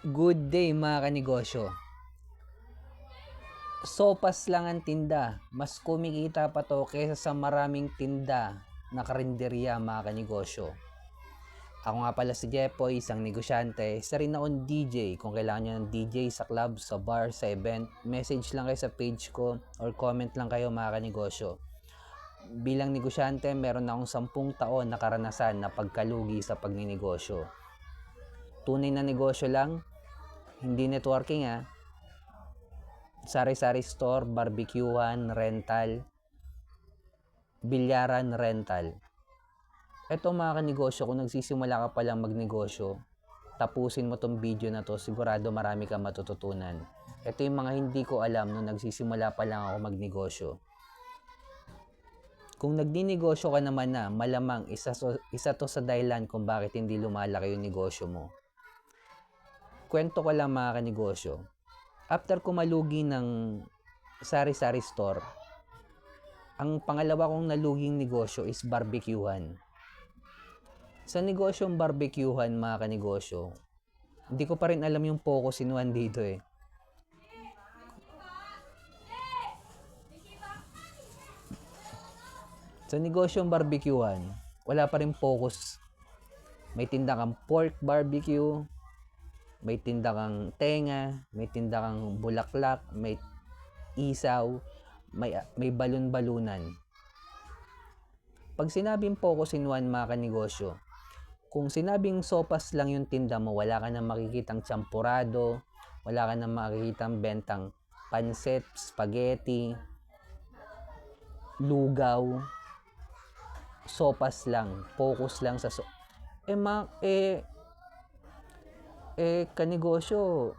Good day mga kanegosyo. Sopas lang ang tinda. Mas kumikita pa to kaysa sa maraming tinda na karinderya mga kanegosyo. Ako nga pala si Jepoy, isang negosyante. Isa rin akong DJ. Kung kailangan nyo ng DJ sa club, sa bar, sa event, message lang kayo sa page ko or comment lang kayo mga kanegosyo. Bilang negosyante, meron akong sampung taon na karanasan na pagkalugi sa pagninegosyo tunay na negosyo lang, hindi networking ah. Sari-sari store, barbecuehan, rental, bilyaran, rental. Ito mga kanegosyo, kung nagsisimula ka pa lang magnegosyo, tapusin mo tong video na to, sigurado marami kang matututunan. Ito yung mga hindi ko alam nung nagsisimula pa lang ako magnegosyo. Kung nagninegosyo ka naman na, malamang isa, isa to sa dahilan kung bakit hindi lumalaki yung negosyo mo kwento ko lang mga kanegosyo. After ko malugi ng sari-sari store, ang pangalawa kong naluging negosyo is barbecuehan. Sa negosyong barbecuehan mga kanegosyo, hindi ko pa rin alam yung focus inuan dito eh. Sa negosyong barbecuehan, wala pa rin focus. May tinda kang pork barbecue, may tinda kang tenga, may tinda kang bulaklak, may isaw, may, may balon-balunan. Pag sinabing focus in one mga kanegosyo, kung sinabing sopas lang yung tinda mo, wala ka nang makikitang champurado, wala ka nang makikitang bentang pansit, spaghetti, lugaw, sopas lang, focus lang sa so eh, ma, eh eh, kanegosyo,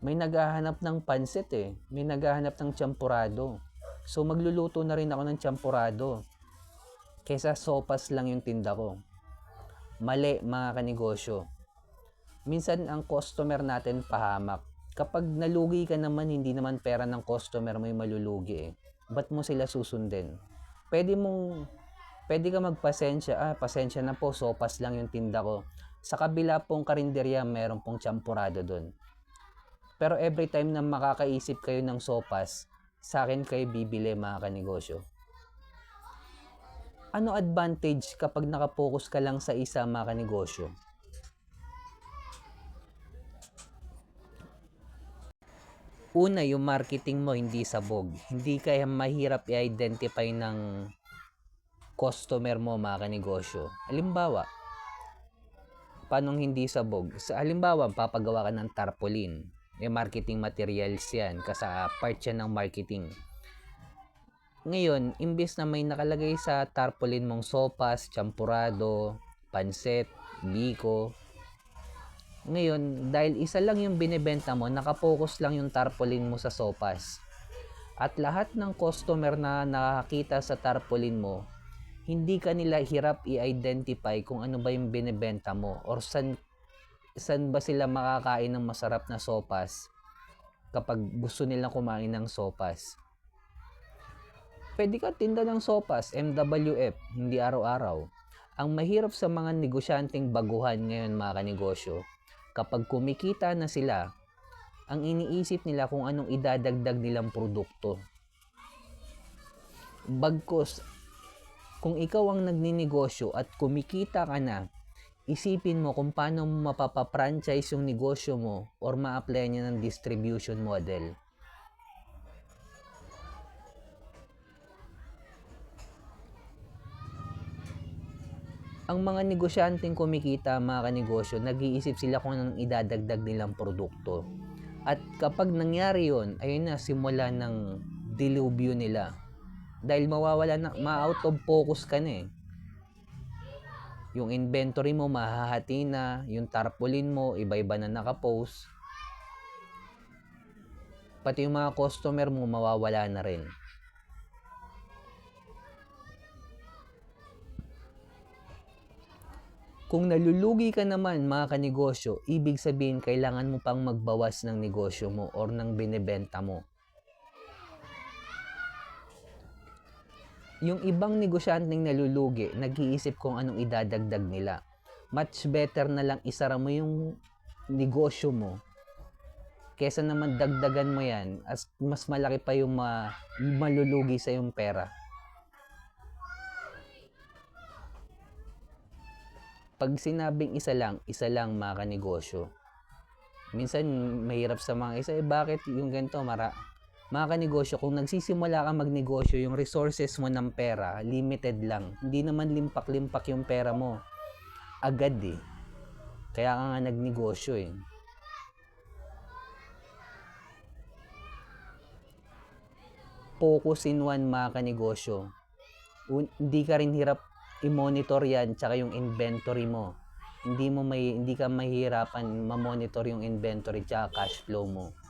may naghahanap ng pansit eh. May naghahanap ng champurado. So, magluluto na rin ako ng champurado. Kesa sopas lang yung tinda ko. Mali, mga kanegosyo. Minsan, ang customer natin pahamak. Kapag nalugi ka naman, hindi naman pera ng customer mo yung malulugi eh. Ba't mo sila susundin? Pwede mong, pwede ka magpasensya. Ah, pasensya na po, sopas lang yung tinda ko. Sa kabila pong karinderya, meron pong champurado doon. Pero every time na makakaisip kayo ng sopas, sa akin kayo bibili mga kanegosyo. Ano advantage kapag nakapokus ka lang sa isa mga kanegosyo? Una, yung marketing mo hindi sabog. Hindi kaya mahirap i-identify ng customer mo mga kanegosyo. Halimbawa, paano hindi sabog? Sa halimbawa, papagawa ka ng tarpaulin. May marketing materials yan, kasa part yan ng marketing. Ngayon, imbis na may nakalagay sa tarpaulin mong sopas, champurado, panset, biko, ngayon, dahil isa lang yung binebenta mo, nakapokus lang yung tarpaulin mo sa sopas. At lahat ng customer na nakakita sa tarpaulin mo, hindi ka nila hirap i-identify kung ano ba yung binebenta mo or san, san ba sila makakain ng masarap na sopas kapag gusto nilang kumain ng sopas. Pwede ka tinda ng sopas, MWF, hindi araw-araw. Ang mahirap sa mga negosyanteng baguhan ngayon mga kanegosyo, kapag kumikita na sila, ang iniisip nila kung anong idadagdag nilang produkto. Bagkos, kung ikaw ang nagninegosyo at kumikita ka na, isipin mo kung paano mo mapapa-franchise yung negosyo mo or ma-apply niya ng distribution model. Ang mga negosyanteng kumikita, mga kanegosyo, nag-iisip sila kung anong idadagdag nilang produkto. At kapag nangyari yon, ayun na, simula ng dilubyo nila dahil mawawala na, ma-out of focus ka na eh. Yung inventory mo mahahati na, yung tarpaulin mo iba-iba na nakapost. Pati yung mga customer mo mawawala na rin. Kung nalulugi ka naman mga kanegosyo, ibig sabihin kailangan mo pang magbawas ng negosyo mo or ng binebenta mo. Yung ibang negosyanteng nalulugi, nag-iisip kung anong idadagdag nila. Much better na lang isara mo yung negosyo mo, kesa naman dagdagan mo yan, as mas malaki pa yung ma, malulugi sa yung pera. Pag sinabing isa lang, isa lang mga kanegosyo. Minsan, mahirap sa mga isa, eh bakit yung ganito, mara, mga kanegosyo, kung nagsisimula ka magnegosyo, yung resources mo ng pera, limited lang. Hindi naman limpak-limpak yung pera mo. Agad eh. Kaya ka nga nagnegosyo eh. Focus in one mga kanegosyo. Un- hindi ka rin hirap i-monitor yan tsaka yung inventory mo. Hindi mo may hindi ka mahirapan ma-monitor yung inventory tsaka cash flow mo.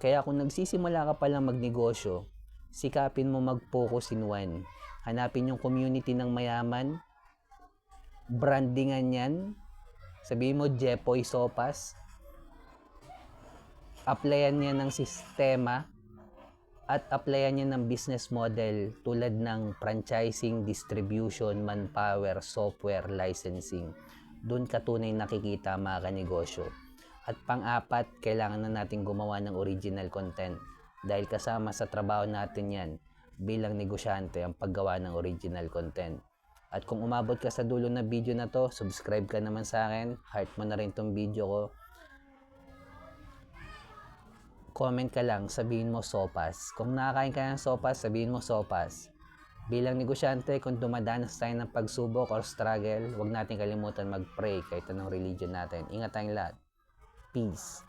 Kaya kung nagsisimula ka pa lang magnegosyo, sikapin mo mag-focus in one. Hanapin yung community ng mayaman, brandingan yan, sabihin mo Jepoy Sopas, applyan niya ng sistema at applyan niya ng business model tulad ng franchising, distribution, manpower, software, licensing. Doon ka tunay nakikita mga kanegosyo. At pang-apat, kailangan na natin gumawa ng original content. Dahil kasama sa trabaho natin yan bilang negosyante ang paggawa ng original content. At kung umabot ka sa dulo na video na to, subscribe ka naman sa akin, heart mo na rin tong video ko. Comment ka lang, sabihin mo sopas. Kung nakakain ka ng sopas, sabihin mo sopas. Bilang negosyante, kung dumadanas tayo ng pagsubok or struggle, huwag natin kalimutan mag-pray kahit anong religion natin. Ingat tayong lahat. Peace.